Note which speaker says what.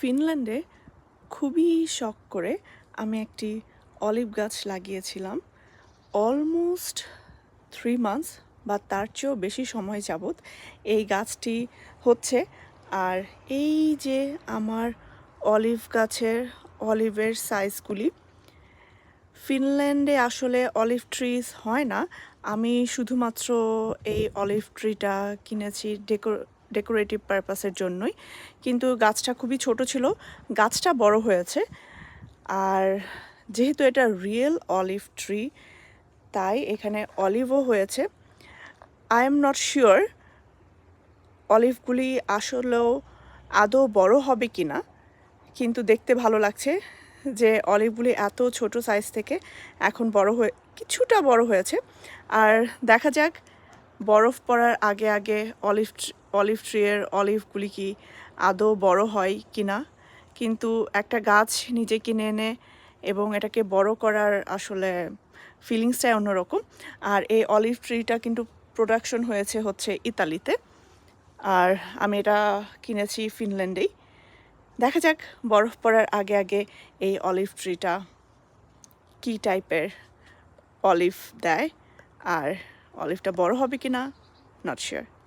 Speaker 1: ফিনল্যান্ডে খুবই শখ করে আমি একটি অলিভ গাছ লাগিয়েছিলাম। অলমোস্ট থ্রি মান্থস বা তার চেয়েও বেশি সময় যাবত এই গাছটি হচ্ছে। আর এই যে আমার অলিভ গাছের, অলিভের সাইজগুলি, ফিনল্যান্ডে আসলে অলিভ ট্রিজ হয় না। আমি শুধুমাত্র এই অলিভ ট্রিটা কিনেছি, ডেকোর ডেকোরেটিভ পারপাসের জন্যই। কিন্তু গাছটা খুবই ছোট ছিল, গাছটা বড় হয়েছে। আর যেহেতু এটা রিয়েল অলিভ ট্রি তাই এখানে অলিভও হয়েছে। আই এম নট শিওর অলিভগুলি আসলেও আদৌ বড় হবে কি না কিন্তু দেখতে ভালো লাগছে যে অলিভগুলি এত ছোট সাইজ থেকে এখন বড় হয়ে, কিছুটা বড় হয়েছে। আর দেখা যাক, বরফ পড়ার আগে আগে অলিভ অলিভ ট্রিয়ের অলিভগুলি কি আদৌ বড় হয় কি না কিন্তু একটা গাছ নিজে কিনে এনে এবং এটাকে বড় করার আসলে ফিলিংসটাই অন্যরকম। আর এই অলিভ ট্রিটা কিন্তু প্রোডাকশন হয়েছে হচ্ছে ইতালিতে। আর আমি এটা কিনেছি ফিনল্যান্ডেই। দেখা যাক বরফ পড়ার আগে আগে এই অলিভ ট্রিটা কী টাইপের অলিভ দেয়। আর অলিভটা বড় হবে কি না নট শিওর